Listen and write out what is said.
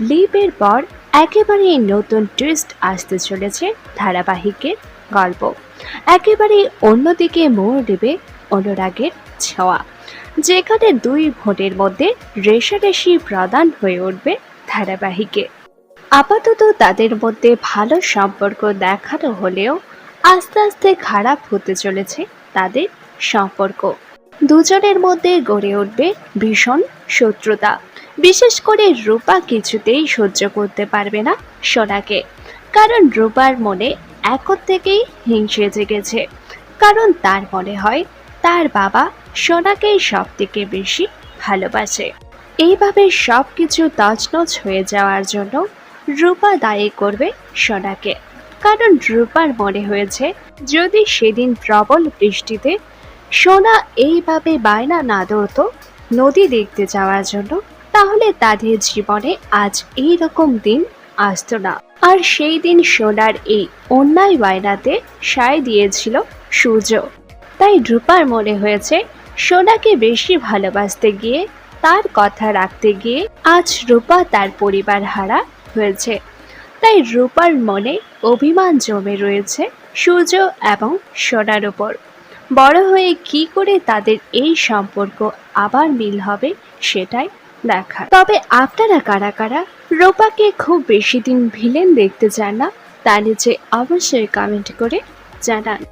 লিপের পর একেবারে নতুন টুইস্ট আসতে চলেছে ধারাবাহিকের গল্প। একেবারে অন্যদিকে মোড় দেবে অনুরাগের ছোঁয়া, যেখানে দুই ভোটের মধ্যে রেশারেশি প্রদান হয়ে উঠবে ধারাবাহিকে। আপাতত তাদের মধ্যে ভালো সম্পর্ক দেখানো হলেও আস্তে আস্তে খারাপ হতে চলেছে তাদের সম্পর্ক। দুজনের মধ্যে গড়ে উঠবে ভীষণ শত্রুতা। বিশেষ করে রূপা কিছুতেই সহ্য করতে পারবে না সোনাকে। কারণ রূপার মনে এখন থেকেই হিংসে জেগেছে। কারণ তার মনে হয়, তার বাবা সোনাকেই সব থেকে বেশি ভালোবাসে। এইভাবে সব কিছু তছনছ হয়ে যাওয়ার জন্য রূপা দায়ী করবে সোনাকে। কারণ রূপার মনে হয়েছে, যদি সেদিন প্রবল বৃষ্টিতে সোনা এইভাবে বায়না না ধরতো নদী দেখতে যাওয়ার জন্য তাহলে তাদের জীবনে আজ এই রকম দিন আসতো না। আর সেই দিন সোনার এই অন্যায় বায়নাতে সায় দিয়েছিল সূর্য। তাই রূপার মনে হয়েছে, সোনাকে বেশি ভালোবাসতে গিয়ে, তার কথা রাখতে গিয়ে আজ রূপা তার পরিবার হারা হয়েছে। তাই রূপার মনে অভিমান জমে রয়েছে সূর্য এবং সোনার উপর বড় হয়ে কি করে তাদের এই সম্পর্ক আবার মিল হবে সেটাই দেখা তবে আপনারা কারা কারা? রোপাকে খুব বেশি দিন ভিলেন দেখতে চান না? তা নিচে অবশ্যই কমেন্ট করে জানান।